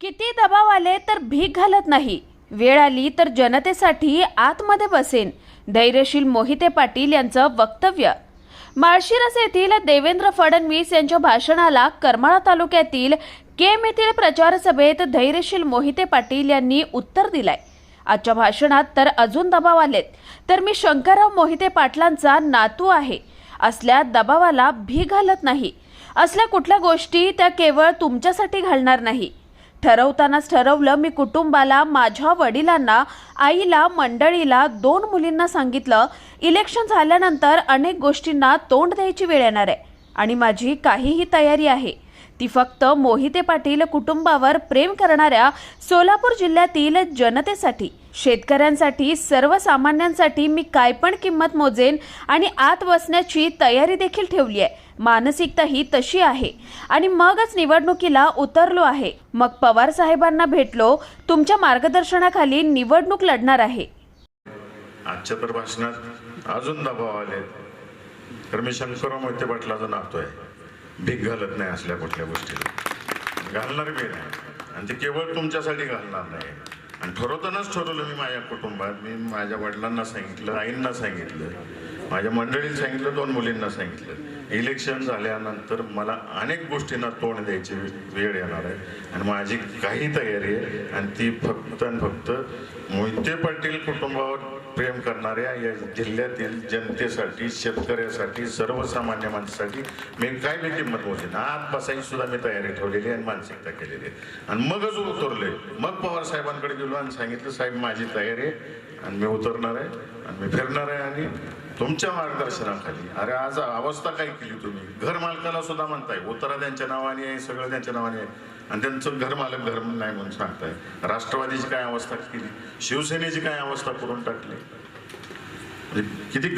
किती दबाव आले तर भीक घालत नाही. वेळ आली तर जनतेसाठी आतमध्ये बसेन धैर्यशील मोहिते पाटील यांचं वक्तव्य. माळशिरस येथील देवेंद्र फडणवीस यांच्या भाषणाला करमाळा तालुक्यातील केम येथील प्रचार सभेत धैर्यशील मोहिते पाटील यांनी उत्तर दिलंय. आजच्या भाषणात तर अजून दबाव आलेत. तर मी शंकरराव मोहिते पाटलांचा नातू आहे. असल्या दबावाला भी घालत नाही. असल्या कुठल्या गोष्टी त्या केवळ तुमच्यासाठी घालणार नाही. ठरवतानाच ठरवलं मी कुटुंबाला माझ्या वडिलांना आईला मंडळीला दोन मुलींना सांगितलं इलेक्शन झाल्यानंतर अनेक गोष्टींना तोंड द्यायची वेळ येणार आहे आणि माझी काहीही तयारी आहे. ती फक्त मोहिते पाटील कुटुंबावर प्रेम करणाऱ्या सोलापूर जिल्ह्यातील जनतेसाठी. शेतकऱ्यांसाठी सर्वसामान्यांसाठी मी काय पण किंमत मोजेन आणि आत बसण्याची तयारी देखील ठेवली आहे. मानसिकता ही तशी आहे. आणि मगच निवडणुकीला उतरलो आहे. मग पवार साहेबांना भेटलो. तुमच्या मार्गदर्शनाखाली निवडणूक लढणार आहे. आजच्या प्रभाषणात अजून दबाव आले तर मी शंकरराव मोहिते पाटलाचा नातो आहे. ढीक घालत नाही असल्या कुठल्या गोष्टीला. घालणार बी नाही. आणि ते केवळ तुमच्यासाठी घालणार नाही. आणि ठरवतानाच ठरवलं मी माझ्या कुटुंबात. मी माझ्या वडिलांना सांगितलं आईंना सांगितलं माझ्या मंडळीला सांगितलं दोन मुलींना सांगितलं. इलेक्शन झाल्यानंतर मला अनेक गोष्टींना तोंड द्यायची वेळ येणार आहे. आणि माझी काही तयारी आहे. आणि ती फक्त आणि फक्त मोहिते पाटील कुटुंबावर प्रेम करणाऱ्या या जिल्ह्यातील जनतेसाठी शेतकऱ्यासाठी सर्वसामान्य माणसासाठी मी काय बी किंमत मोजेन आत बसायची सुद्धा मी तयारी ठेवलेली आहे आणि मानसिकता केलेली आहे. आणि मगच उतरले. मग पवार साहेबांकडे गेलो आणि सांगितलं साहेब माझी तयारी आहे आणि मी उतरणार आहे आणि मी फिरणार आहे आणि तुमच्या मार्गदर्शनाखाली. अरे आज अवस्था काय केली तुम्ही? घर मालकाला सुद्धा म्हणताय. उतरा त्यांच्या नावाने आहे सगळं त्यांच्या नावाने आहे. आणि त्यांचं घर मालक घर नाही म्हणून सांगताय. राष्ट्रवादीची काय अवस्था केली? शिवसेनेची काय अवस्था करून टाकली? म्हणजे किती